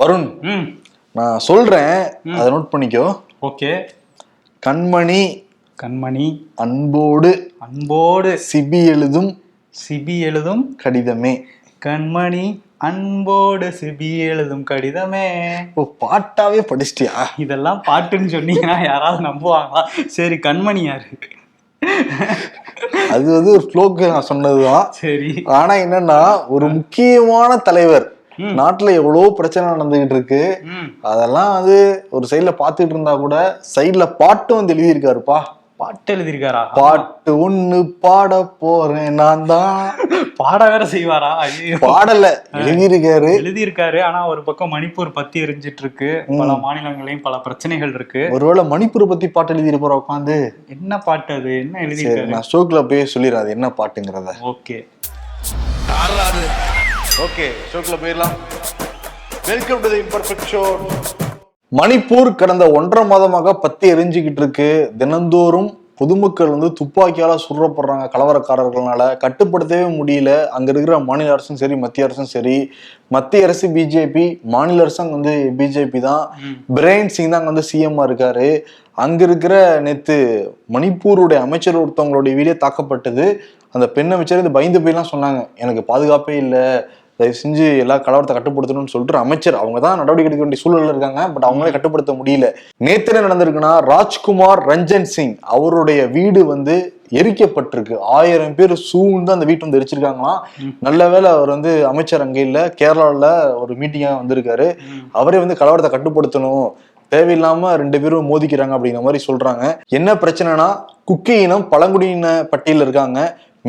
வருண் நான் சொல்றேன் அதை நோட் பண்ணிக்கோ. ஓகே. கண்மணி கண்மணி. அன்போடு அன்போடு. சிபி எழுதும் சிபி எழுதும் கடிதமே. கண்மணி அன்போடு சிபி எழுதும் கடிதமே. ஓ பாட்டாவே படிச்சிட்டியா? இதெல்லாம் பாட்டுன்னு சொன்னீங்கன்னா யாராவது நம்புவாங்களா? சரி கண்மணி யாரு? அது வந்து ஒரு ஃப்ளோக்கு நான் சொன்னதுதான். சரி. ஆனா என்னன்னா ஒரு முக்கியமான தலைவர் நாட்டுல எவ்வளவு பிரச்சனை நடந்துகிட்டு இருக்கு அதெல்லாம் வந்து ஒரு சைடுல பாத்துட்டு இருந்தா கூட சைடுல பாட்டும் வந்து எழுதியிருக்காருப்பா. பாட்டு எழுதியிருக்காரா? பாட்டு ஒண்ணு பாட போறேன் நான் தான். பாட வேற செய்வாரா? ஐயோ. பாடல எழுதியிருக்காரு. எழுதியிருக்காரு. ஆனா ஒரு பக்கம் மணிப்பூர் பத்தி எரிஞ்சிட்டு இருக்கு பல மாநிலங்களையும் பல பிரச்சனைகள் இருக்கு. ஒருவேளை மணிப்பூர் பத்தி பாட்டு எழுதியிருப்பாரா உட்காந்து? என்ன பாட்டு அது? என்ன எழுதியிருக்காரு? நான் ஷோக்குல போய் சொல்லிடுறேன். அது என்ன பாட்டுங்கிறத. ஓகே. ஓகே ஷோக்குல போயிடலாம். Welcome to imperfect show Manipur கடந்த ஒன்றரை மாதமாக பத்தி எரிஞ்சுக்கிட்டு இருக்கு. தினந்தோறும் பொதுமக்கள் வந்து துப்பாக்கியால சுடுறப்படுறாங்க கலவரக்காரர்களால கட்டுப்படுத்தவே முடியல. அங்க இருக்கிற மாநில அரசும் சரி மத்திய அரசும் சரி. மத்திய அரசு பிஜேபி மாநில அரசு அங்க வந்து பிஜேபி தான். பிரேன் சிங் தான் அங்க வந்து சிஎம்மா இருக்காரு. அங்க இருக்கிற நேத்து மணிப்பூருடைய அமைச்சர் ஒருத்தவங்களுடைய வீடே தாக்கப்பட்டது. அந்த பெண் அமைச்சர் இது பயந்து போய்லாம் சொன்னாங்க. எனக்கு பாதுகாப்பே இல்லை. தயவு செஞ்சு எல்லா கலவரத்தை கட்டுப்படுத்தணும்னு சொல்லிட்டு அமைச்சர் அவங்க தான் நடவடிக்கை எடுக்க வேண்டிய சூழல்ல இருக்காங்க. பட் அவங்களே கட்டுப்படுத்த முடியல. என்ன நடந்திருக்குன்னா ராஜ்குமார் ரஞ்சன் சிங் அவருடைய வீடு வந்து எரிக்கப்பட்டிருக்கு. ஆயிரம் பேர் சூழ்ந்து அந்த வீட்டை வந்து எரிச்சிருக்காங்களாம் நல்ல வேளை அவர் வந்து அமைச்சர் அங்க இல்ல. கேரளாவில் ஒரு மீட்டிங்காக வந்திருக்காரு. அவரே வந்து கலவரத்தை கட்டுப்படுத்தணும். தேவையில்லாம ரெண்டு பேரும் மோதிக்கிறாங்க அப்படிங்கிற மாதிரி சொல்றாங்க. என்ன பிரச்சனைனா குக்கி இனம் பழங்குடியின பட்டியலில் இருக்காங்க.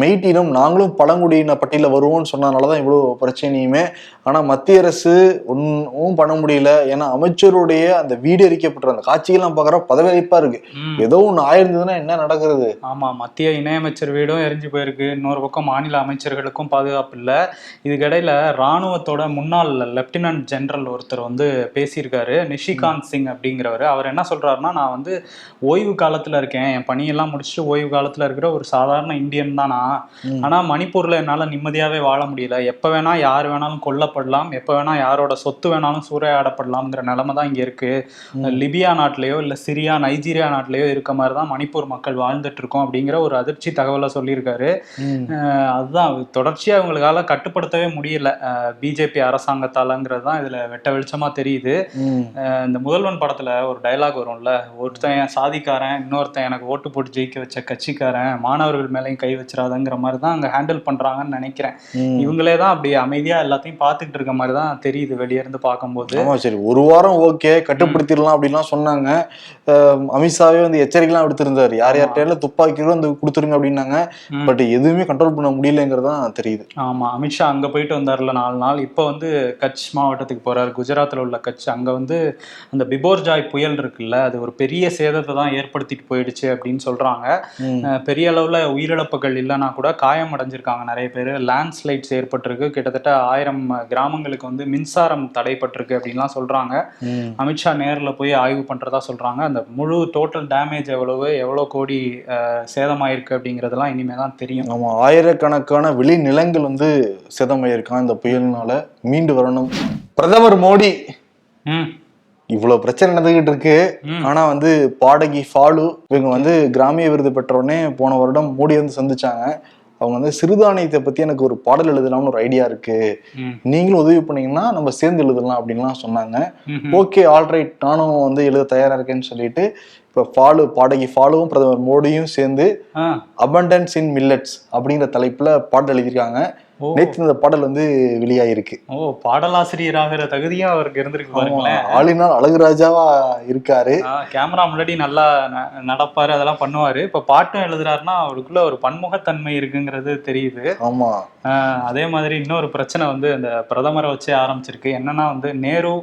மெய்ட்டினம் நாங்களும் பழங்குடியின பட்டியலில் வருவோம்னு சொன்னதுனாலதான் இவ்வளவு பிரச்சனையுமே. ஆனா மத்திய அரசு ஒன்றும் பண்ண முடியல. ஏன்னா அமைச்சருடைய அந்த வீடு எரிக்கப்பட்ட அந்த காட்சிகள்லாம் பார்க்குற பதவியளிப்பா இருக்கு. ஏதோ ஒண்ணு ஆயிருந்ததுன்னா என்ன நடக்கிறது? ஆமா மத்திய இணையமைச்சர் வீடும் எரிஞ்சு போயிருக்கு. இன்னொரு பக்கம் மாநில அமைச்சர்களுக்கும் பாதுகாப்பு இல்லை. இதுக்கிடையில ராணுவத்தோட முன்னாள் லெப்டினன்ட் ஜெனரல் ஒருத்தர் வந்து பேசியிருக்காரு. நிஷிகாந்த் சிங் அப்படிங்கிறவர். அவர் என்ன சொல்றாருன்னா நான் வந்து ஓய்வு காலத்துல இருக்கேன். என் பணியெல்லாம் முடிச்சுட்டு ஓய்வு காலத்துல இருக்கிற ஒரு சாதாரண இந்தியன் தான் நான். ஆனா மணிப்பூர்ல என்னால நிம்மதியாவே வாழ முடியல. எப்ப வேணா யார் வேணாலும் கொல்லப்படலாம். எப்ப வேணா யாரோட சொத்து வேணாலும் சூறையாடப்படலாம்ங்கிற நிலைமை தான் இங்க இருக்கு. லிபியா நாட்டிலேயோ இல்ல சிரியா நைஜீரியா நாட்டிலேயோ இருக்க மாதிரி தான் மணிப்பூர் மக்கள் வாழ்ந்துட்டு இருக்கோம் அப்படிங்கிற ஒரு அதிர்ச்சி தகவலை சொல்லியிருக்காரு. அதுதான். தொடர்ச்சியா இவங்களுக்கால கட்டுப்படுத்தவே முடியல. பிஜேபி அரசாங்கத்தாலங்கிறது தான் இதுல வெட்ட வெளிச்சமா தெரியுது. இந்த முதல்வன் படத்துல ஒரு டயலாக் வரும்ல. ஒருத்தன் சாதிக்காரன் இன்னொருத்தன் எனக்கு ஓட்டு போட்டு ஜெயிக்க வச்ச கட்சிக்காரன் மாணவர்கள் மேலேயும் கை வச்சிடாதங்கிற மாதிரி தான் அங்க ஹேண்டில் பண்றாங்கன்னு நினைக்கிறேன். இவங்களே தான் அப்படி அமைதியா எல்லாத்தையும் பார்த்துக்கிட்டு இருக்க மாதிரி தான் தெரியுது வெளிய இருந்து பார்க்கும்போது. சரி ஒரு வாரம் ஓகே கட்டுப்படுத்திடலாம் அப்படின்லாம் சொன்னாங்க. அமித்ஷாவே வந்து எச்சரிக்கைலாம் விடுத்திருந்தாரு. யார் யார்கிட்ட துப்பாக்கிகளும் வந்து கொடுத்துருங்க அப்படின்னாங்க. பட் எதுவுமே கண்ட்ரோல் பண்ண முடியலங்கிறது தான் தெரியுது. ஆமா அமித்ஷா அங்க போயிட்டு வந்தார்ல நாலு நாள். இப்போ வந்து கட்ச் மாவட்டத்துக்கு போறாரு. குஜராத்ல உள்ள கட்ச். அங்க வந்து அந்த பிபோர்ஜாய் புயல் இருக்குல்ல அது ஒரு பெரிய சேதத்தை தான் ஏற்படுத்திட்டு போயிடுச்சு அப்படின்னு. அஹ் பெரிய அளவுல உயிரிழப்புகள் இல்லைன்னா கூட காயம் அடைஞ்சிருக்காங்க நிறைய பேர். லேண்ட்ஸ்லைட்ஸ் ஏற்பட்டிருக்கு. கிட்டத்தட்ட ஆயிரம் கிராமங்களுக்கு வந்து மின்சாரம் தடைப்பட்டிருக்கு அப்படின்லாம் சொல்றாங்க. ம். அமித்ஷா நேர்ல போய் ஆய்வு பண்றதா சொல்றாங்க. அந்த முழு டோட்டல் டேமேஜ் எவ்வளவு எவ்வளவு கோடி சேதமாயிருக்கு அப்படிங்கறதெல்லாம் இனிமே தான் தெரியும். ஆமா ஆயிரக்கணக்கான விளைநிலங்கள் வந்து சேதமாயிருக்கான் இந்த புயல்னால. மீண்டு வரணும். பிரதமர் மோடி ம். இவ்வளவு பிரச்சனை நடந்துகிட்டு இருக்கு. ஆனா வந்து பாடகி ஃபாலு இவங்க வந்து கிராமிய விருது பெற்ற உடனே போன வருடம் மோடி வந்து சந்திச்சாங்க அவங்க வந்து சிறுதானியத்தை பத்தி எனக்கு ஒரு பாடல் எழுதலாம்னு ஒரு ஐடியா இருக்கு நீங்களும் உதவி பண்ணீங்கன்னா நம்ம சேர்ந்து எழுதலாம் அப்படின்லாம் சொன்னாங்க. ஓகே ஆல்ரைட் நானும் வந்து எழுத தயாரா இருக்கேன்னு சொல்லிட்டு இப்ப ஃபாலு பாடகி ஃபாலுவும் பிரதமர் மோடியும் சேர்ந்து அபண்டன்ஸ் இன் மில்லட்ஸ் அப்படிங்கிற தலைப்புல பாடல் எழுதியிருக்காங்க. நேற்று இந்த பாடல் வந்து வெளியாயிருக்கு. ஓ பாடலாசிரியர் ஆகிற தகுதியும் அவருக்கு இருந்திருக்கு பாருங்களேன் ஆளினால் அழகுராஜாவா இருக்காரு. கேமரா முன்னாடி நல்லா நடப்பாரு அதெல்லாம் பண்ணுவாரு. இப்ப பாட்டும் எழுதுறாருன்னா அவருக்குள்ள ஒரு பன்முகத்தன்மை இருக்குங்கிறது தெரியுது. ஆமா. அதே மாதிரி இன்னொரு பிரச்சனை வந்து அந்த பிரதமரை வச்சே ஆரம்பிச்சிருக்கு. என்னன்னா வந்து நேரு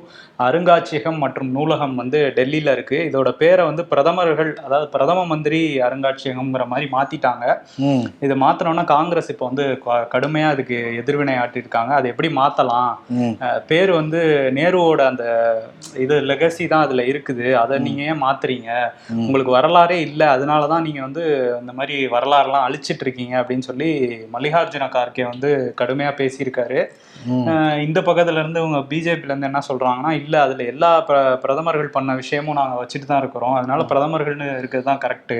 அருங்காட்சியகம் மற்றும் நூலகம் வந்து டெல்லியில இருக்கு. இதோட பேரை வந்து பிரதமர்கள் அதாவது பிரதம மந்திரி அருங்காட்சியகம்ங்கிற மாதிரி மாத்திட்டாங்க. இதை மாத்தினோம்னா காங்கிரஸ் இப்போ வந்து கடுமையா இதுக்கு அதுக்கு எதிர்வினை ஆட்டியிருக்காங்க அதை எப்படி மாத்தலாம்? பேர் வந்து நேருவோட அந்த இது லெகசி தான் அதுல இருக்குது. அதை நீங்க ஏன் மாத்துறீங்க. உங்களுக்கு வரலாறே இல்லை. அதனால தான் நீங்க வந்து இந்த மாதிரி வரலாறுலாம் அழிச்சிட்டு இருக்கீங்க அப்படின்னு சொல்லி மல்லிகார்ஜுன கார்கே வந்து கடுமையா பேசியிருக்காரு. இந்த பக்கத்துல இருந்து இவங்க பிஜேபில இருந்து என்ன சொல்றாங்கன்னா இல்ல அதுல எல்லா பிர- பிரதமர்கள் பண்ண விஷயமும் நாங்க வச்சுட்டு தான் இருக்கிறோம். அதனால பிரதமர்கள்னு இருக்கிறது தான் கரெக்ட்.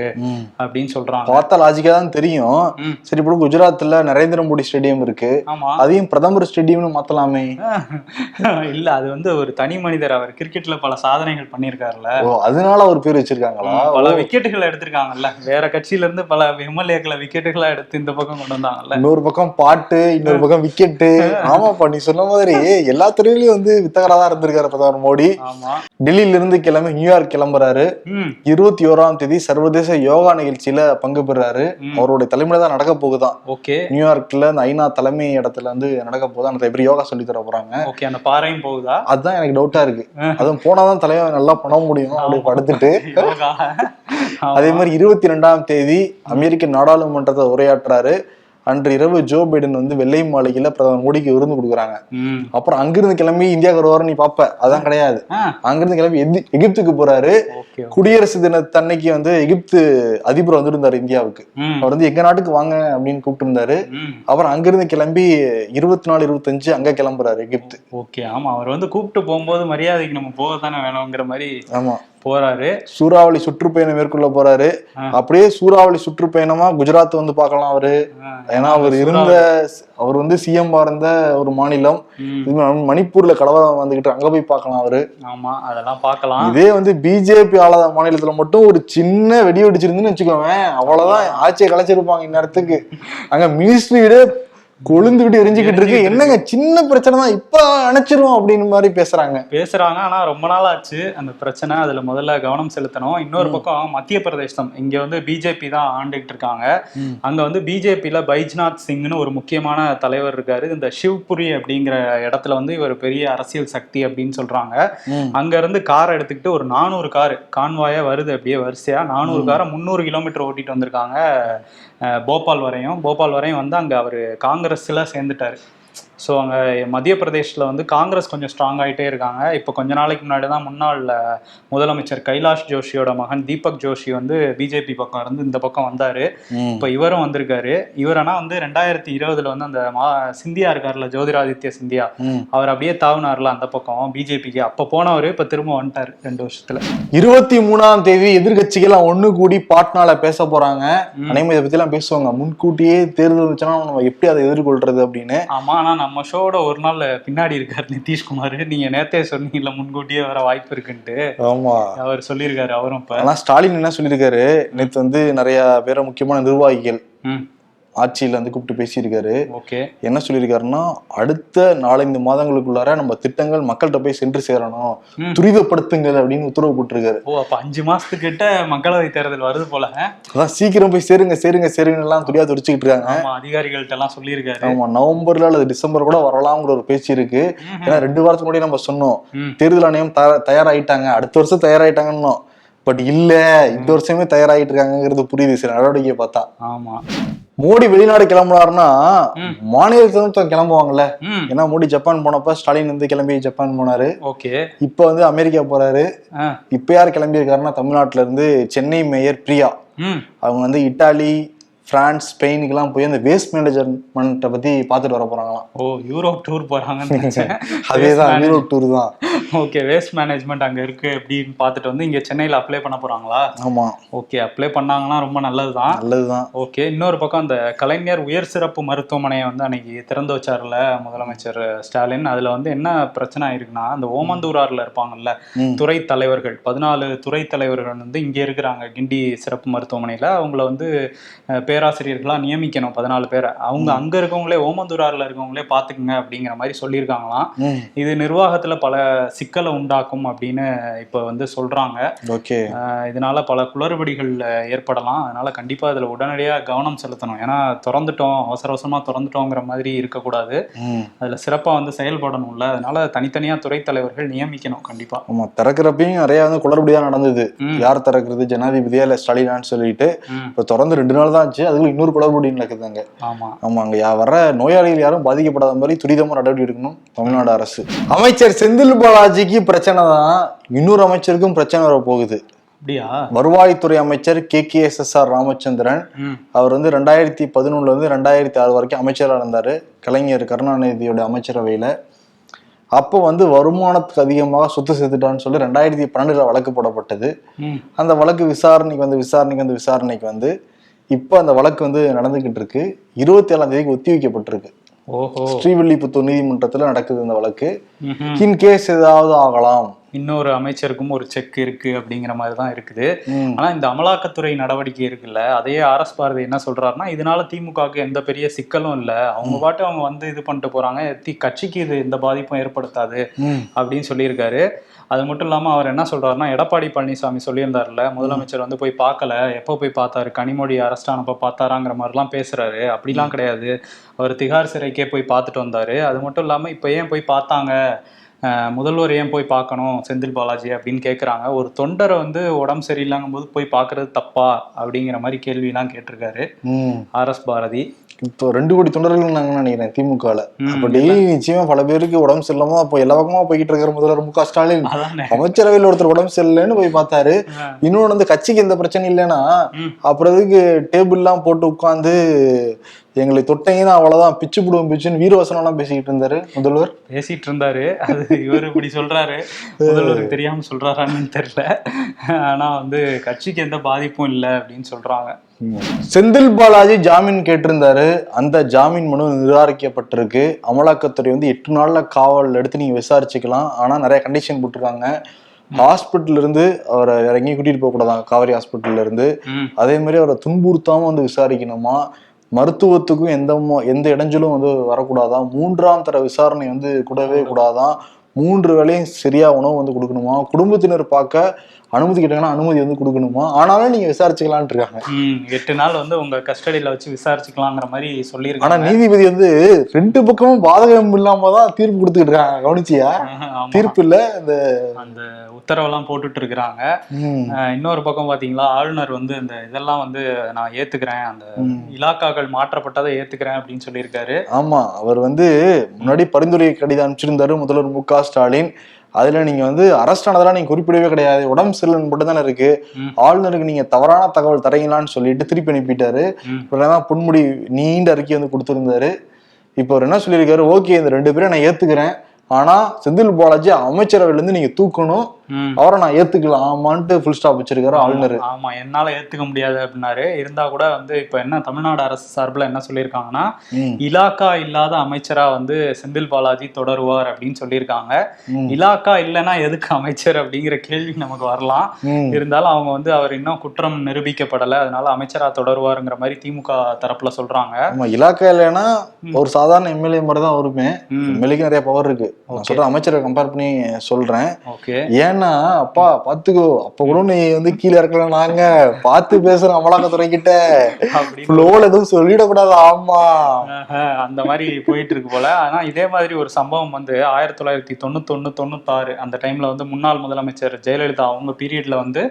அப்படின்னு சொல்றாங்க. பார்த்தா லாஜிக்கா தான் தெரியும். சரி இப்போ குஜராத்ல நரேந்திர மோடி ஸ்டேடியம் இருக்கு. ஆமா. அதையும் பிரதமர் ஸ்டேடியம்னு மாத்தலாமே. இல்ல அது வந்து ஒரு தனி மனிதர் அவர் கிரிக்கெட்ல பல சாதனைகள் பண்ணியிருக்காருல்ல. ஓ அதனால ஒரு பேர் வச்சிருக்காங்களா? பல விக்கெட்டுகளை எடுத்திருக்காங்கல்ல. வேற கட்சியில இருந்து பல எம்எல்ஏக்களை விக்கெட்டுகளா எடுத்து இந்த பக்கம் கொண்டு வந்தாங்கல்ல. இன்னொரு பக்கம் பாட்டு இன்னொரு பக்கம் விக்கெட்டு ஆமாப்பா நீ சொன்ன மாதிரி எல்லா துறையிலயும் வந்து வித்தகரா தான் இருந்திருக்காரு பிரதமர் மோடி. ஆமா. டெல்லியில இருந்து கிளம்பி நியூயார்க் கிளம்புறாரு. இருபத்தி ஓராம் தேதி சர்வதேச யோகா நிகழ்ச்சியில பங்கு பெறாரு. அவருடைய தலைமையில தான் நடக்க போகுதான். ஓகே. நியூயார்க்ல இந்த ஐநா தலைமை இடத்துல வந்து நடக்க போகுதான் நிறைய பேர் யோகா சொல்லி தர போறாங்க. ஓகே அந்த பாறையும் போகுதா? அதுதான் எனக்கு டவுட்டா இருக்கு. அதுவும் போனாதான் தலைவன் நல்லா பண்ண முடியும் அப்படியே படுத்துட்டு. அதே மாதிரி இருபத்தி ரெண்டாம் தேதி அமெரிக்க நாடாளுமன்றத்தை உரையாற்றுறாரு. அன்று இரவு ஜோ பைடன் வந்து வெள்ளை மாளிகையில பிரதமர் மோடிக்கு விருந்து கொடுக்குறாங்க. அப்புறம் அங்கிருந்து கிளம்பி இந்தியாவுக்கு வருவாரு நீ பாப்ப. அதான் கிடையாது. அங்கிருந்து கிளம்பி எகிப்துக்கு போறாரு. குடியரசு தினத்தன்னைக்கு வந்து எகிப்து அதிபர் வந்திருந்தாரு இந்தியாவுக்கு. அவர் வந்து எங்க நாட்டுக்கு வாங்க அப்படின்னு கூப்பிட்டு இருந்தாரு அப்புறம் அங்கிருந்து கிளம்பி இருபத்தி நாலு இருபத்தஞ்சு அங்க கிளம்புறாரு எகிப்து. ஓகே ஆமா. அவர் வந்து கூப்பிட்டு போகும்போது மரியாதைக்கு நம்ம போக தானே வேணுங்கிற மாதிரி ஆமா. போறாரு. சூறாவளி சுற்றுப்பயணம் மேற்கொள்ள போறாரு. அப்படியே சூறாவளி சுற்றுப்பயணமா குஜராத் வந்து பார்க்கலாம் அவரு. ஏன்னா அவர் இருந்த அவர் வந்து சிஎம் இருந்த ஒரு மாநிலம். மணிப்பூர்ல கலவரம் வந்துகிட்டு அங்க போய் பார்க்கலாம் அவரு. ஆமா அதெல்லாம் பார்க்கலாம். இதே வந்து பிஜேபி ஆளாத மாநிலத்துல மட்டும் ஒரு சின்ன வெடி வெடிச்சிருந்துன்னு வச்சுக்கோங்க அவ்வளவுதான். ஆட்சியை கலைச்சிருப்பாங்க இந்நேரத்துக்கு. அங்க மினிஸ்ட்ரியிட கொழுந்துகிட்டு எரிஞ்சுக்கிட்டு இருக்கு. என்னங்க சின்ன பிரச்சனை தான். இப்ப அணைச்சிருவோம் அப்படின்னு மாதிரி பேசுறாங்க. பேசுறாங்க. ஆனா ரொம்ப நாள் ஆச்சு அந்த பிரச்சனை. அதுல முதல்ல கவனம் செலுத்தணும். இன்னொரு பக்கம் மத்திய பிரதேசம். இங்க வந்து பிஜேபி தான் ஆண்டுகிட்டு இருக்காங்க. அங்க வந்து பிஜேபியில பைஜ்நாத் சிங்னு ஒரு முக்கியமான தலைவர் இருக்காரு. இந்த சிவ்புரி அப்படிங்கிற இடத்துல வந்து இவர் பெரிய அரசியல் சக்தி அப்படின்னு சொல்றாங்க. அங்க இருந்து கார் எடுத்துக்கிட்டு ஒரு நானூறு கார் கான்வாயா வருது அப்படியே வரிசையா. நானூறு காரை முந்நூறு கிலோமீட்டர் ஓட்டிட்டு வந்திருக்காங்க போபால் வரையும். போபால் வரையும் வந்து அங்க அவர் காங்கிரஸ்ல சேர்ந்துட்டாரு. ஸோ அங்கே மத்திய பிரதேஷ்ல வந்து காங்கிரஸ் கொஞ்சம் ஸ்ட்ராங் ஆயிட்டே இருக்காங்க. இப்போ கொஞ்ச நாளைக்கு முன்னாடி தான் முன்னாள் முதலமைச்சர் கைலாஷ் ஜோஷியோட மகன் தீபக் ஜோஷி வந்து பிஜேபி பக்கம் இருந்து இந்த பக்கம் வந்தாரு. இப்போ இவரும் வந்திருக்காரு. இவர் ஆனா வந்து ரெண்டாயிரத்தி இருபதுல வந்து அந்த மா சிந்தியா இருக்கார்ல ஜோதிராதித்ய சிந்தியா. அவர் அப்படியே தாவுனார்ல அந்த பக்கம் பிஜேபிக்கு அப்போ போனவர் இப்போ திரும்ப வந்துட்டாரு ரெண்டு வருஷத்துல. இருபத்தி மூணாம் தேதி எதிர்கட்சிகள் ஒண்ணு கூடி பாட்னால பேச போறாங்க. அனைவரும் இதை பத்தி எல்லாம் பேசுவாங்க. முன்கூட்டியே தேர்தல் வந்துச்சுன்னா நம்ம எப்படி அதை எதிர்கொள்றது அப்படின்னு. ஆமா ஆனா நம்ம ஷோவோட ஒரு நாள் பின்னாடி இருக்காரு நிதிஷ்குமார். நீங்க நேத்தே சொன்னீங்கல்ல முன்கூட்டியே வர வாய்ப்பு இருக்குன்ட்டு. ஆமா. அவர் சொல்லியிருக்காரு அவரும் இப்ப. ஆனா ஸ்டாலின் என்ன சொல்லியிருக்காரு? நேத்து வந்து நிறைய பேர முக்கியமான நிர்வாகிகள் ம். ஆட்சியில வந்து கூப்பிட்டு பேசியிருக்காரு. ஓகே. என்ன சொல்லியிருக்காருன்னா அடுத்த நாலஞ்சு மாதங்களுக்குள்ளார நம்ம திட்டங்கள் மக்கள்கிட்ட போய் சென்று சேரணும். துரிதப்படுத்துங்கள் அப்படின்னு உத்தரவு போட்டிருக்காரு. ஓ அப்ப அஞ்சு மாசத்துக்கிட்ட மக்களவை தேர்தல் வருது போல. அதான் சீக்கிரம் போய் சேருங்க சேருங்க சேருங்க எல்லாம் துடியா துடிச்சுக்கிட்டு இருக்காங்க. அதிகாரிகள்ட்ட எல்லாம் சொல்லியிருக்காரு. ஆமா நவம்பர்ல அல்லது டிசம்பர் கூட வரலாம்ங்கிற ஒரு பேச்சு இருக்கு. ஏன்னா ரெண்டு வாரத்துக்கு முன்னாடி நம்ம சொன்னோம். தேர்தல் ஆணையம் தயாரா- தயாராயிட்டாங்க. அடுத்த வருஷம் தயாராயிட்டாங்கன்னோம் பட் இல்ல இந்த வருஷமே தயாராகிட்டு இருக்காங்கிறது புரியுது. சில நடவடிக்கையை பார்த்தா. ஆமா. மோடி வெளிநாடு கிளம்புனாருன்னா ம். மாநிலத்துல கிளம்புவாங்கல்ல. ஏன்னா மோடி ஜப்பான் போனப்ப ஸ்டாலின் வந்து கிளம்பி ஜப்பான் போனாரு. ஓகே. இப்ப வந்து அமெரிக்கா போறாரு. இப்ப யார் கிளம்பி இருக்காருன்னா தமிழ்நாட்டுல இருந்து சென்னை மேயர் பிரியா. அவங்க வந்து இட்டாலி பிரான்ஸ் ஸ்பெயினுக்கெல்லாம் போய் அந்த வேஸ்ட் மேனேஜ்மெண்ட்டை பத்தி பார்த்துட்டு வர போறாங்களாம். ஓ யூரோப் டூர் போறாங்கன்னு நினைச்சேன். அதேதான் யூரோப் டூர் தான். ஓகே வேஸ்ட் மேனேஜ்மெண்ட் அங்க இருக்கு அப்படின்னு பார்த்துட்டு வந்து இங்க சென்னையில அப்ளை பண்ண போறாங்களா? ஆமா. ஓகே அப்ளை பண்ணாங்கன்னா ரொம்ப நல்லதுதான். நல்லதுதான். ஓகே இன்னொரு பக்கம் அந்த கலைஞர் உயர் சிறப்பு மருத்துவமனையை வந்து அன்னைக்கு திறந்து வச்சார்ல முதலமைச்சர் ஸ்டாலின். அதுல வந்து என்ன பிரச்சனை ஆயிருக்குன்னா அந்த ஓமந்தூரார்ல இருப்பாங்கல்ல. துறை தலைவர்கள் பதினாலு துறை தலைவர்கள் வந்து இங்க இருக்கிறாங்க கிண்டி சிறப்பு மருத்துவமனையில. அவங்கள வந்து அஹ், பேராசிரியர்களா நியமிக்கணும் பதினாலு பேரை. அவங்க அங்க இருக்கவங்களே ஓமந்தூரார்ல இருக்கவங்களே பாத்துக்குங்க அப்படிங்கிற மாதிரி சொல்லியிருக்காங்களாம். இது நிர்வாகத்துல பல சிக்கலை உண்டாக்கும் அப்படின்னு இப்ப வந்து சொல்றாங்க. ஓகே. இதனால பல குளறுபடிகள் ஏற்படலாம். அதனால கண்டிப்பா இதுல உடனடியா கவனம் செலுத்தணும். ஏன்னா திறந்துட்டோம் அவசர அவசரமா திறந்துட்டோங்கிற மாதிரி இருக்கக்கூடாது. அதுல சிறப்பா வந்து செயல்படணும்ல. அதனால தனித்தனியா துறை தலைவர்கள் நியமிக்கணும் கண்டிப்பா. ஆமா திறக்கிறப்பையும் நிறைய வந்து குளறுபடியா நடந்தது. யார் திறக்கிறது? ஜனாதிபதியா இல்ல ஸ்டாலினான்னு சொல்லிட்டு. இப்ப தொடர்ந்து ரெண்டு நாள் தான் ஆச்சு. அதுக்குள்ள இன்னொரு குளறுபடி நடக்குதுங்க. ஆமா. ஆமா அங்க வர்ற நோயாளிகள் யாரும் பாதிக்கப்படாத மாதிரி துரிதமா நடவடிக்கை எடுக்கணும் தமிழ்நாடு அரசு. அமைச்சர் செந்தில் பாலாஜிக்கு பிரச்சனை தான் இன்னொரு அமைச்சருக்கும் பிரச்சனை வர போகுது. அப்படியா? வருவாய்த்துறை அமைச்சர் K. K. S. S. R. Ramachandran. அவர் வந்து ரெண்டாயிரத்தி பதினொன்னுல இருந்து ரெண்டாயிரத்தி ஆறு வரைக்கும் அமைச்சராக இருந்தார். கலைஞர் கருணாநிதியோட அமைச்சரவையில் அப்போ வந்து வருமானத்துக்கு அதிகமாக சொத்து சேர்த்துட்டான்னு சொல்லி ரெண்டாயிரத்தி பன்னெண்டுல வழக்கு போடப்பட்டது. அந்த வழக்கு விசாரணைக்கு வந்து விசாரணைக்கு வந்து விசாரணைக்கு வந்து இப்போ அந்த வழக்கு வந்து நடந்துகிட்டு இருக்கு இருபத்தி ஏழாம் தேதிக்கு ஒத்தி வைக்கப்பட்டிருக்கு ஸ்ரீவில்லிபுத்தூர் நீதிமன்றத்தில் நடக்குது இந்த வழக்கு. இன் கேஸ் ஏதாவது ஆகலாம். இன்னொரு அமைச்சருக்கும் ஒரு செக் இருக்கு அப்படிங்கிற மாதிரி தான் இருக்குது. ஆனா இந்த அமலாக்கத்துறை நடவடிக்கை இருக்குல்ல அதையே ஆர்எஸ் பாரதி என்ன சொல்றாருன்னா இதனால திமுகவுக்கு எந்த பெரிய சிக்கலும் இல்ல. அவங்க பாட்டு அவங்க வந்து இது பண்ணிட்டு போறாங்க தி- கட்சிக்கு இது எந்த பாதிப்பும் ஏற்படுத்தாது. அப்படின்னு சொல்லியிருக்காரு. அது மட்டும் இல்லாம அவர் என்ன சொல்றாருன்னா எடப்பாடி பழனிசாமி சொல்லியிருந்தாருல முதலமைச்சர் வந்து போய் பார்க்கல எப்போ போய் பார்த்தாரு கனிமொழி அரெஸ்ட் ஆனப்ப பார்த்தாராங்கிற மாதிரிலாம் பேசுறாரு. அப்படிலாம் கிடையாது. அவர் திகார் சிறைக்கே போய் பார்த்துட்டு வந்தாரு. அது மட்டும் இல்லாம இப்ப ஏன் போய் பார்த்தாங்க? முதல்வர் ஏன் போய் பார்க்கணும் செந்தில் பாலாஜி அப்படின்னு கேட்குறாங்க ஒரு தொண்டரை வந்து உடம்பு சரியில்லைங்கும் போது போய் பார்க்கறது தப்பா அப்படிங்கிற மாதிரி கேள்விலாம் கேட்டிருக்காரு. ம். ஆர்எஸ் பாரதி. இப்போ ரெண்டு கோடி தொண்டர்கள் நாங்க நினைக்கிறேன் திமுகல. ம், அப்ப டெய்லி நிச்சயமா பல பேருக்கு உடம்பு சரியில்லாம அப்போ எல்லா பக்கமா போய்கிட்டு இருக்கிற முதல்வர் மு க. ஸ்டாலின். அமைச்சரவையில் ஒருத்தர் உடம்பு சரியில்லைன்னு போய் பார்த்தாரு. ஆ. இன்னொன்னு வந்து கட்சிக்கு எந்த பிரச்சனையும் இல்லைன்னா எதுக்கு டேபிள்லாம் போட்டு உட்காந்து எங்களை தொட்டீங்கன்னா அவ்வளவுதான். பிச்சு போடுவோம் பிச்சுன்னு வீரவசனம் எல்லாம் பேசிக்கிட்டு இருந்தாரு முதல்வர். பேசிட்டு இருந்தாரு. அது இவர் இப்படி சொல்றாரு. முதல்வருக்கு தெரியாம சொல்றாரான்னு தெரியல. ஆனா வந்து கட்சிக்கு எந்த பாதிப்பும் இல்லை அப்படின்னு சொல்றாங்க. செந்தில் பாலாஜி ஜாமீன் கேட்டிருந்தாரு. அந்த ஜாமீன் மனு நிராகரிக்கப்பட்டிருக்கு. அமலாக்கத்துறை வந்து எட்டு நாள்ல காவல் எடுத்து நீங்க விசாரிச்சுக்கலாம். ஆனா நிறைய கண்டிஷன் போட்டிருக்காங்க. ஹாஸ்பிட்டல்ல இருந்து அவரை இறங்கி கூட்டிட்டு போக கூடாதாங்க காவேரி ஹாஸ்பிட்டல்ல இருந்து அதே மாதிரி அவரை துன்புறுத்தாம வந்து விசாரிக்கணுமா? மருத்துவத்துக்கும் எந்த எந்த இடைஞ்சலும் வந்து வரக்கூடாதான். மூன்றாம் தர விசாரணை வந்து கூடவே கூடாதான். மூன்று வேலையும் சரியா உணவு வந்து கொடுக்கணுமா? குடும்பத்தினர் பார்க்க அனுமதி கேட்டாங்கன்னா அனுமதி வந்து கொடுக்கணுமா? ஆனாலும் நீங்க விசாரிச்சுக்கலான்ட்டு இருக்காங்க. எட்டு நாள் வந்து உங்க கஸ்டடியில வச்சு விசாரிச்சுக்கலாங்கிற மாதிரி ஆனா சொல்லியிருக்காங்க நீதிபதி வந்து ரெண்டு பக்கமும் பாதகம் இல்லாம தான் தீர்ப்பு கொடுத்துக்கிட்டு இருக்காங்க. கவனிச்சியா. தீர்ப்பு இல்ல இந்த அந்த உத்தரவெல்லாம் போட்டுட்டு இருக்கிறாங்க. இன்னொரு பக்கம் பாத்தீங்களா ஆளுநர் வந்து இந்த இதெல்லாம் வந்து நான் ஏத்துக்கிறேன். அந்த. இலாக்காக்கள் மாற்றப்பட்டதை ஏத்துக்கிறேன் அப்படின்னு சொல்லியிருக்காரு. ஆமா அவர் வந்து முன்னாடி பரிந்துரை கடிதம் அனுப்பிச்சிருந்தாரு முதல்வர் மு க ஸ்டாலின். அதுல நீங்க வந்து அரெஸ்ட் ஆனதெல்லாம் நீங்க குறிப்பிடவே கிடையாது. உடம்பு சரியில்லைன்னு மட்டும் தானே இருக்கு. ஆளுநருக்கு நீங்க தவறான தகவல் தரீங்களான்னு சொல்லிட்டு திருப்பி அனுப்பிட்டாரு. அப்புறம் பொன்முடி நீண்ட அறிக்கை வந்து கொடுத்திருந்தாரு. இப்போ என்ன சொல்லியிருக்காரு? ஓகே இந்த ரெண்டு பேரும் நான் ஏத்துக்கிறேன். ஆனா செந்தில் பாலாஜி அமைச்சரவையில இருந்து நீங்க தூக்கணும். அவரை நான் ஏத்துக்கலாம் ஆமான்ட்டு ஃபுல் ஸ்டாப் வச்சிருக்காரு ஆளுநர். ஆமா என்னால ஏத்துக்க முடியாது அப்படின்னாரு. இருந்தா கூட வந்து இப்ப என்ன தமிழ்நாடு அரசு சார்பில் என்ன சொல்லியிருக்காங்கன்னா இலாக்கா இல்லாத அமைச்சரா வந்து செந்தில் பாலாஜி தொடருவார் அப்படின்னு சொல்லியிருக்காங்க. இலாக்கா இல்லைன்னா எதுக்கு அமைச்சர் அப்படிங்கிற கேள்வி நமக்கு வரலாம். இருந்தாலும் அவங்க வந்து அவர் இன்னும் குற்றம் நிரூபிக்கப்படலை. அதனால அமைச்சரா தொடருவாருங்கிற மாதிரி திமுக தரப்புல சொல்றாங்க. இலாக்கா இல்லைன்னா ஒரு சாதாரண எம்எல்ஏ மாதிரி தான் வருமே. எம்எல்ஏக்கு நிறைய பவர் இருக்கு. சொல்றேன் அமைச்சரை கம்பேர் பண்ணி சொல்றேன். ஓகே ஏன்னா அப்பா பாத்துக்கோ அப்ப கூட நீ வந்து கீழே இருக்கல நாங்க பார்த்து பேசுறோம் அமலாக்கத்துறை கிட்ட ஃப்ளோல எதுவும் சொல்லிடக்கூடாது ஆமா. அந்த மாதிரி போயிட்டு இருக்கு போல. ஆனா இதே மாதிரி ஒரு சம்பவம் வந்து ஆயிரத்தி தொள்ளாயிரத்தி தொண்ணூத்தொன்னு தொண்ணூத்தாறு அந்த டைம்ல வந்து முன்னாள் முதலமைச்சர் ஜெயலலிதா அவங்க பீரியட்ல வந்து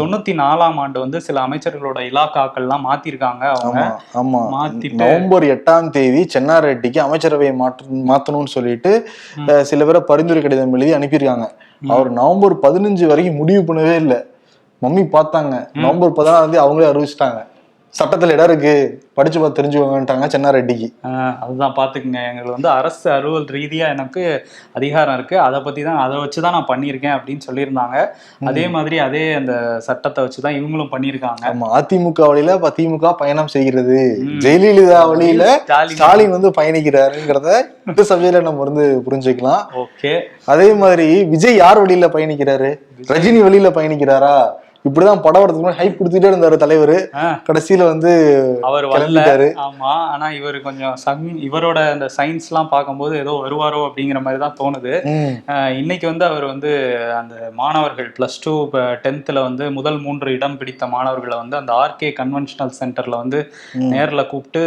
தொண்ணூத்தி நாலாம் ஆண்டு வந்து சில அமைச்சர்களோட இலாக்காக்கள்லாம் மாத்திருக்காங்க அவங்க. ஆமா மாத்திட்டு நவம்பர் எட்டாம் தேதி சென்னாரெட்டிக்கு அமைச்சரவையை மாற்று மாத்தணும்னு சொல்லிட்டு சில பேரை பரிந்துரை கடிதம் எழுதி அனுப்பியிருக்காங்க. அவர் நவம்பர் பதினஞ்சு வரைக்கும் முடிவு பண்ணவே இல்லை. மம்மி பார்த்தாங்க. நவம்பர் பதினாறாம் தேதி அவங்களே அறிவிச்சிட்டாங்க. சட்டத்துல இடம் இருக்கு. படிச்சு பார்த்து தெரிஞ்சுக்கோங்கன்ட்டாங்க சென்னாரெட்டிக்கு அதுதான் பாத்துக்குங்க எங்களுக்கு வந்து அரசு அலுவல் ரீதியா எனக்கு அதிகாரம் இருக்கு. அதை பத்தி தான் அதை வச்சு தான் நான் பண்ணியிருக்கேன் அப்படின்னு சொல்லியிருந்தாங்க. அதே மாதிரி அதே அந்த சட்டத்தை வச்சு தான் இவங்களும் பண்ணியிருக்காங்க. அதிமுக வழியில இப்ப திமுக பயணம் செய்கிறது. ஜெயலலிதா வழியில ஸ்டாலின். ஸ்டாலின் வந்து பயணிக்கிறாருங்கிறத இந்த சபையில நம்ம வந்து புரிஞ்சுக்கலாம். ஓகே. அதே மாதிரி விஜய் யார் வழியில பயணிக்கிறாரு? ரஜினி வழியில பயணிக்கிறாரா? இப்படிதான் படம் வரதுக்கு ஹைப் கொடுத்துட்டே இருந்தாரு தலைவர். கடைசியில வந்து அவர் கிளம்பிட்டாரு. ஆமா. ஆனா இவர் கொஞ்சம் சங் இவரோட அந்த சயின்ஸ் எல்லாம் பார்க்கும்போது ஏதோ வருவாரோ அப்படிங்கிற மாதிரி தான் தோணுது இன்னைக்கு வந்து அவர் வந்து அந்த மாணவர்கள் பிளஸ் டூ டென்த்தில் வந்து முதல் மூன்று இடம் பிடித்த மாணவர்களை வந்து அந்த ஆர்கே கன்வென்ஷனல் சென்டர்ல வந்து. நேர்ல கூப்பிட்டு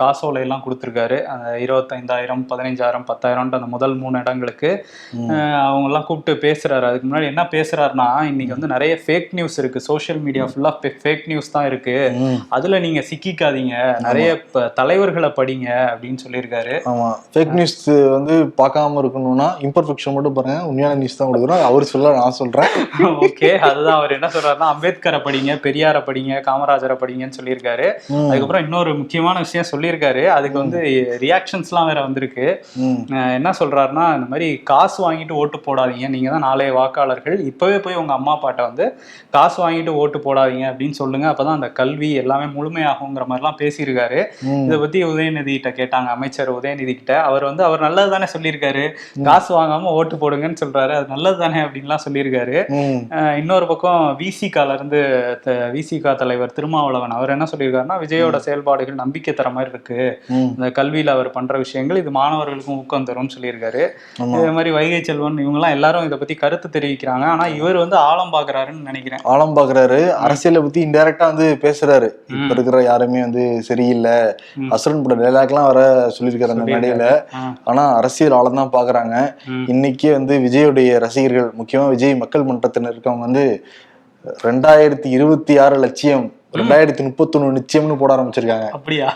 காசோலை எல்லாம் கொடுத்துருக்காரு. அந்த இருபத்தைந்தாயிரம் பதினைஞ்சாயிரம் பத்தாயிரம்ன்ற அந்த முதல் மூணு இடங்களுக்கு அவங்க எல்லாம் கூப்பிட்டு பேசுறாரு. அதுக்கு முன்னாடி என்ன பேசுறாருன்னா இன்னைக்கு வந்து நிறைய ஃபேக் நியூஸ் இருக்கு. சோஷியல் மீடியா ஃபுல்லா ஃபேக் நியூஸ் தான் இருக்கு. அதுல நீங்க சிக்கிக்காதீங்க. நிறைய தலைவர்களை படிங்க அப்படின்னு சொல்லியிருக்காரு. ஆமா. ஃபேக் நியூஸ் வந்து பார்க்காம இருக்கணும்னா இம்பர்ஃபெக்ஷன் மட்டும் பாருங்க. உண்மையான நியூஸ் தான் கொடுக்குறோம். அவர் சொல்ல நான் சொல்றேன். ஓகே அதுதான் அவர் என்ன சொல்றாருன்னா அம்பேத்கரை படிங்க பெரியாரை படிங்க காமராஜரை படிங்கன்னு சொல்லியிருக்காரு. அதுக்கப்புறம் இன்னொரு முக்கியமான விஷயம் சொல்லியிருக்காரு. அதுக்கு வந்து ரியாக்ஷன்ஸ்லாம் வேற வந்திருக்கு. என்ன சொல்றாருன்னா இந்த மாதிரி காசு வாங்கிட்டு ஓட்டு போடாதீங்க. நீங்க தான் நாளைய வாக்காளர்கள். இப்பவே போய் உங்க அம்மா அப்பாட்ட வந்து காசு வாங்கிட்டு ஓட்டு போடாதீங்க அப்படின்னு சொல்லுங்க. அப்பதான் அந்த கல்வி எல்லாமே முழுமையாகுங்கிற மாதிரிலாம் பேசியிருக்காரு. இதை பத்தி உதயநிதி கிட்ட கேட்டாங்க அமைச்சர் உதயநிதி கிட்ட. அவர் வந்து அவர் நல்லது தானே சொல்லியிருக்காரு. காசு வாங்காம ஓட்டு போடுங்கன்னு சொல்றாரு. அது நல்லது தானே அப்படின்லாம் சொல்லியிருக்காரு. இன்னொரு பக்கம் விசிகால இருந்து விசிகா தலைவர் திருமாவளவன் அவர் என்ன சொல்லியிருக்காருன்னா விஜயோட செயல்பாடுகள் நம்பிக்கை தர மாதிரி இருக்கு. இந்த கல்வியில அவர் பண்ற விஷயங்கள் இது மாணவர்களுக்கும் ஊக்கம் தரும்னு சொல்லியிருக்காரு. இதே மாதிரி வைகை செல்வன் இவங்கெல்லாம் எல்லாரும் இதை பத்தி கருத்து தெரிவிக்கிறாங்க. ஆனா இவர் வந்து ஆழம் பாக்குறாருன்னு நினைக்கிறேன். ஆழம் பாக்குறாரு. அரசியலை பத்தி இன்டைரக்டா வந்து பேசுறாரு. இப்ப இருக்கிற யாருமே வந்து சரியில்லை. அசுரன் பட டைலாக் எல்லாம் வர சொல்லியிருக்காரு அந்த மேடையில. ஆ. ஆனா அரசியல் ஆழம் தான் பாக்குறாங்க. இன்னைக்கே வந்து விஜயுடைய ரசிகர்கள் முக்கியமா விஜய் மக்கள் மன்றத்தினர் இருக்கவங்க வந்து ரெண்டாயிரத்தி இருபத்தி ஆறு லட்சியம் ரெண்டாயிரத்தி முப்பத்தொன்னு நிச்சயம்னு போட ஆரம்பிச்சிருக்காங்க. அப்படியா?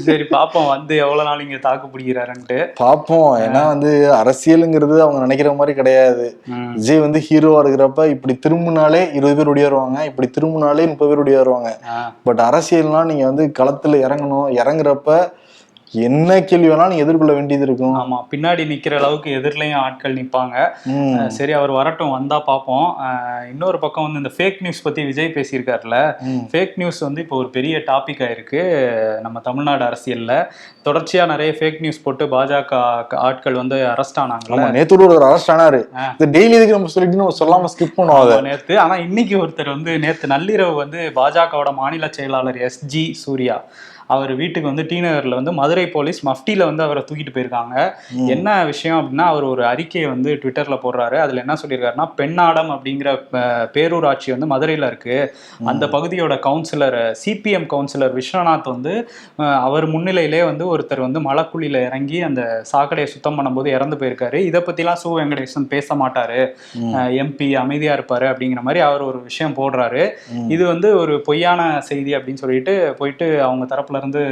சரி பாப்போம். வந்து எவ்வளவு நாள் இங்க தாக்கு பிடிக்கிறாருன்ட்டு. பார்ப்போம் ஏன்னா வந்து அரசியலுங்கிறது அவங்க நினைக்கிற மாதிரி கிடையாது. விஜய் வந்து ஹீரோவா இருக்கிறப்ப இப்படி திரும்பினாலே இருபது பேர் ஒடியாருவாங்க இப்படி திரும்பினாலே முப்பது பேர் ஒடியாருவாங்க ஆ. பட் அரசியல்னா நீங்க வந்து களத்துல இறங்கணும். இறங்குறப்ப என்ன கேள்வி வேணாலும் நீங்க எதிர்கொள்ள வேண்டியது இருக்கும். ஆமா பின்னாடி நிக்கிற அளவுக்கு எதிர்லயும் ஆட்கள் நிப்பாங்க. சரி அவர் வரட்டும் வந்தா பார்ப்போம் இன்னொரு பக்கம் வந்து இந்த ஃபேக் நியூஸ் பத்தி விஜய் பேசியிருக்காருல. ஃபேக் நியூஸ் வந்து இப்போ ஒரு பெரிய டாபிக் ஆயிருக்கு. நம்ம தமிழ்நாடு அரசியல்ல. தொடர்ச்சியா நிறைய ஃபேக் நியூஸ் போட்டு பாஜக ஆட்கள் வந்து அரெஸ்ட் ஆனாங்கல்ல. ஆமா நேத்து ஒரு அரெஸ்ட் ஆனாரு. இந்த டெய்லி இதுக்கு நம்ம சொல்லிட்டு நம்ம சொல்லாம ஸ்கிப் பண்ணுவோம் நேத்து. ஆனா இன்னைக்கு ஒருத்தர் வந்து நேத்து நள்ளிரவு வந்து பாஜகவோட மாநில செயலாளர் எஸ் ஜி சூர்யா அவர் வீட்டுக்கு வந்து டி நகர்ல வந்து மதுரை போலீஸ் மஃப்டியில வந்து அவரை தூக்கிட்டு போயிருக்காங்க. என்ன விஷயம் அப்படின்னா அவர் ஒரு அறிக்கையை வந்து ட்விட்டர்ல போடுறாரு. அதுல என்ன சொல்லியிருக்காருன்னா பெண்ணாடம் அப்படிங்கிற பேரூராட்சி வந்து மதுரையில இருக்கு. அந்த பகுதியோட கவுன்சிலர் சிபிஎம் கவுன்சிலர் விஸ்வநாத் வந்து அவர் முன்னிலையிலே வந்து ஒருத்தர் வந்து மலைக்குழியில இறங்கி அந்த சாக்கடையை சுத்தம் பண்ணும்போது இறந்து போயிருக்காரு. இதை பத்திலாம் சு வெங்கடேசன் பேச மாட்டாரு. எம்பி அமைதியா இருப்பாரு அப்படிங்கிற மாதிரி அவர் ஒரு விஷயம் போடுறாரு. இது வந்து ஒரு பொய்யான செய்தி அப்படின்னு சொல்லிட்டு போயிட்டு அவங்க தரப்புல இருந்து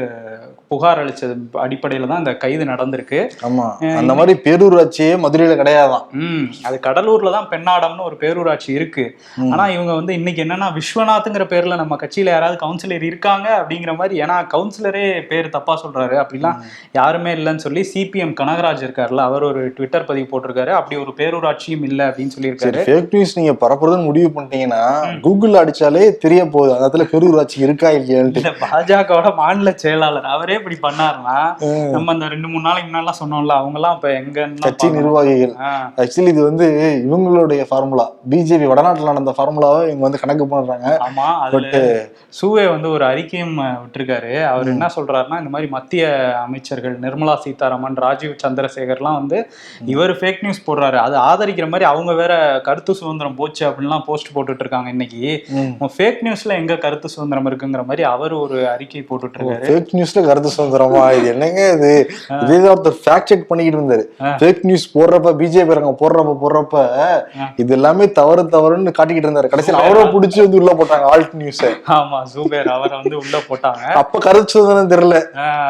புகார் அளிச்சது அடிப்படையில தான் இந்த கைது நடந்திருக்கு. ஆமா. அந்த மாதிரி பேரூராட்சியே மதுரையில கிடையாதான். ம். அது கடலூர்ல தான் பெண்ணாடம்னு ஒரு பேரூராட்சி இருக்கு. ஆனா இவங்க வந்து இன்னைக்கு என்னன்னா விஸ்வநாத்ங்கிற பேர்ல நம்ம கட்சியில யாராவது கவுன்சிலர் இருக்காங்க அப்படிங்கிற மாதிரி ஏன்னா கவுன்சிலரே பேர் தப்பா சொல்றாரு. அப்படிலாம் யாருமே இல்லைன்னு சொல்லி சிபிஎம் கனகராஜ் இருக்காருல்ல அவர் ஒரு ட்விட்டர் பதிவு போட்டிருக்காரு. அப்படி ஒரு பேரூராட்சியும் இல்லை அப்படின்னு சொல்லியிருக்காரு. ஃபேக் நியூஸ் நீங்க பரப்புறதுன்னு முடிவு பண்ணிட்டீங்கன்னா கூகுள் அடிச்சாலே தெரிய போகுது. அந்த இடத்துல பேரூராட்சி இருக்கா இல்லையான்ட்டு. இல்ல பாஜகவோட மாநில செயலாளர். அவரே இப்படி பண்ணாருன்னா நம்ம அந்த ரெண்டு மூணு நாளைக்கு முன்னாடி சொன்னோம்ல அவங்க எல்லாம் இப்ப எங்கன்னு கட்சி நிர்வாகிகள். ஆக்சுவலி இது வந்து இவங்களுடைய ஃபார்முலா. பிஜேபி வடநாட்டுல நடந்த ஃபார்முலாவை இவங்க வந்து கணக்கு பண்றாங்க ஆமா அதுல சூவே வந்து ஒரு அறிக்கையும் விட்டிருக்காரு. அவர் என்ன சொல்றாருன்னா இந்த மாதிரி மத்திய அமைச்சர்கள் நிர்மலா சீதாராமன் ராஜீவ் சந்திரசேகர்லாம் வந்து இவர் ஃபேக் நியூஸ் போடுறாரு. அது ஆதரிக்கிற மாதிரி அவங்க வேற கருத்து சுதந்திரம் போச்சு அப்படின்லாம் போஸ்ட் போட்டுட்டு இருக்காங்க இன்னைக்கு. ஃபேக் நியூஸ்ல எங்க கருத்து சுதந்திரம் இருக்குங்கிற மாதிரி அவர் ஒரு அறிக்கை போட்டுட்டு இருக்காரு ஃபேக் நியூஸ்ல கருத்து சுதந்திரமா? இது என்னங்க இது? இதே ஒருத்தர் ஃபேக்ட் செக் பண்ணிக்கிட்டு இருந்தாரு. ஃபேக் நியூஸ் போடுறப்ப பிஜேபி ரங்க போடுறப்ப போடுறப்ப இது எல்லாமே தவறு தவறுன்னு காட்டிக்கிட்டு இருந்தாரு. கடைசியில் அவரை பிடிச்சி வந்து உள்ள போட்டாங்க ஆல்ட் நியூஸ் ஆமா சூபேர் அவரை வந்து உள்ள போட்டாங்க. அப்ப கருத்து சுதந்திரம் தெரியல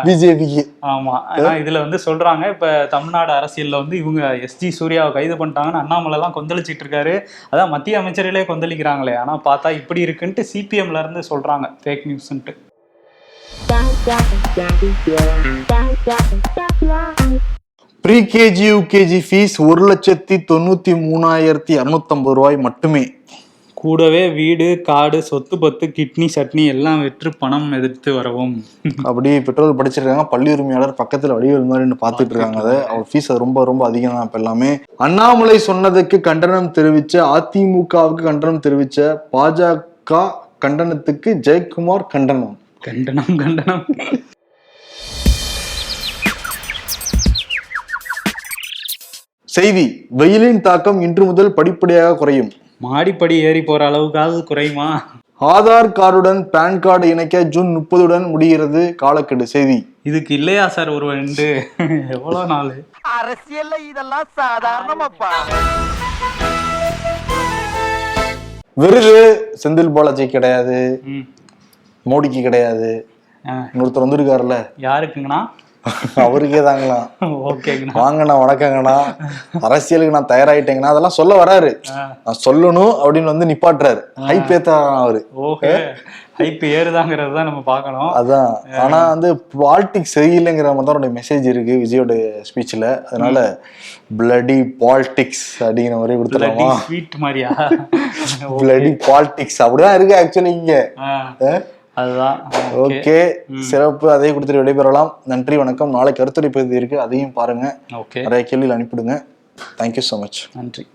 பிஜேபிக்கு ஆமா. இதுல வந்து சொல்றாங்க இப்ப தமிழ்நாடு அரசியல்ல வந்து இவங்க எஸ்ஜி சூர்யாவை கைது பண்ணிட்டாங்கன்னு அண்ணாமலை எல்லாம் கொந்தளிச்சிட்டு இருக்காரு. அதான் மத்திய அமைச்சர்களே கொந்தளிக்கிறாங்களே. ஆனா பார்த்தா இப்படி இருக்குன்ட்டு சிபிஎம்ல இருந்து சொல்றாங்க ஃபேக் நியூஸ்ன்ட்டு ப்ரீ கேஜி யூகேஜி ஃபீஸ் ஒரு லட்சத்தி தொண்ணூத்தி மூணாயிரத்தி இரநூத்தம்பது ரூபாய் மட்டுமே. கூடவே வீடு காடு சொத்து பத்து கிட்னி சட்னி எல்லாம் விற்று பணம் எதிர்த்து வரவும். அப்படி பெட்ரோல் படிச்சிருக்காங்க. பள்ளி உரிமையாளர் பக்கத்துல வடிவேல் மாதிரி பார்த்துட்டு இருக்காங்க அதை. அவர் ஃபீஸ் ரொம்ப ரொம்ப அதிகம் தான் இப்ப எல்லாமே. அண்ணாமலை சொன்னதுக்கு கண்டனம் தெரிவிச்ச அதிமுகவுக்கு கண்டனம் தெரிவிச்ச பாஜக கண்டனத்துக்கு ஜெயக்குமார் கண்டனம். கண்டனம் கண்டனம். செய்தி வெயிலின் தாக்கம் இன்று முதல் படிப்படியாக குறையும். மாடிப்படி ஏறி போற அளவுக்காவது குறையுமா? ஆதார் கார்டுடன் பான் கார்டு இணைக்க ஜூன் முப்பதுடன் முடிகிறது காலக்கெடு செய்தி. இதுக்கு இல்லையா சார் ஒரு ரெண்டு எவ்வளவு நாள்? அரசியல்ல இதெல்லாம் சாதாரணமாப்பா. விருது செந்தில் பாலாஜி கிடையாது. மோடிக்கு கிடையாது. இன்னொருத்தர் வந்திருக்காருல்ல. யாருக்குங்கண்ணா? அவருக்கே தாங்களாம் ஓகேங்கண்ணா. வாங்கண்ணா வணக்கங்கண்ணா. அரசியலுக்கு நான் தயாராயிட்டேங்கண்ணா. அதெல்லாம் சொல்ல வராரு. நான் சொல்லணும் அப்படின்னு வந்து நிப்பாட்டுறாரு. ஹைப் ஏத்தாராம் அவரு. ஓகே. ஹைப் ஏறுதாங்கிறது தான் நம்ம பார்க்கணும். அதான். ஆனா வந்து பாலிடிக்ஸ் சரியில்லைங்கிற மாதிரி தான் அவருடைய மெசேஜ் இருக்கு விஜயோட ஸ்பீச்ல அதனால பிளடி பாலிடிக்ஸ் அப்படிங்கிற மாதிரி கொடுத்துடலாமா? ஸ்வீட் மாதிரியா? பிளடி பாலிடிக்ஸ் அப்படிதான் இருக்கு ஆக்சுவலி இங்க. அதுதான். ஓகே. சிறப்பு. அதை கொடுத்துட்டு விடைபெறலாம். நன்றி வணக்கம். நாளை கருத்துரை பகுதி இருக்கு. அதையும் பாருங்க. ஓகே. நிறைய கேள்விகள் அனுப்பிடுங்க. தேங்க்யூ ஸோ மச் நன்றி.